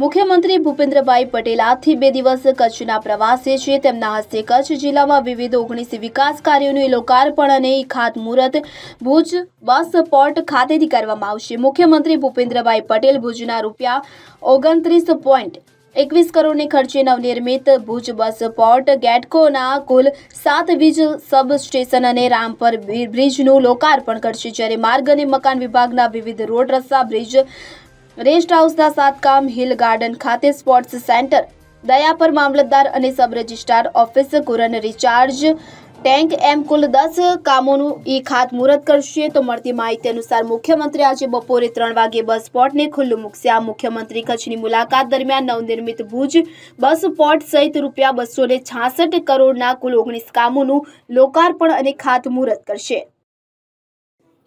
મુખ્યમંત્રી ભૂપેન્દ્રભાઈ પટેલ આજથી બે દિવસ કચ્છના પ્રવાસે છે. તેમના હસ્તે કચ્છ જિલ્લામાં વિવિધ ઓગણીસ વિકાસ કાર્યોનું લોકાર્પણ અને ખાતમુહૂર્ત ભુજ બસ પોર્ટ ખાતેથી કરવામાં આવશે. મુખ્યમંત્રી ભૂપેન્દ્રભાઈ પટેલ ભુજના રૂપિયા ઓગણત્રીસ પોઈન્ટ એકવીસ કરોડની ખર્ચે નવનિર્મિત ભુજ બસ પોર્ટ ગેટકોના કુલ સાત વીજ સબ સ્ટેશન અને રામપર બ્રિ- બ્રિજનું લોકાર્પણ કરશે. જ્યારે માર્ગ અને મકાન વિભાગના વિવિધ રોડ રસ્તા, બ્રિજ રેસ્ટ હાઉસના સાતકામ હિલ ગાર્ડન ખાતે સ્પોર્ટ્સ સેન્ટર. દયાપર મામલતદાર અને સબ રજિસ્ટ્રાર ઓફિસ કુરન રિચાર્જ. ટેન્ક એમ કુલ દસ કામોનું ઈ ખાતમુહૂર્ત કરશે. તો મળતી માહિતી અનુસાર મુખ્યમંત્રી આજે બપોરે ત્રણ વાગે બસ પોર્ટને ખુલ્લું મૂકશે. આ મુખ્યમંત્રી કચ્છની મુલાકાત દરમિયાન નવનિર્મિત ભુજ બસ પોર્ટ સહિત રૂપિયા બસો ને કરોડના કુલ ઓગણીસ કામોનું લોકાર્પણ અને ખાતમુહૂર્ત કરશે.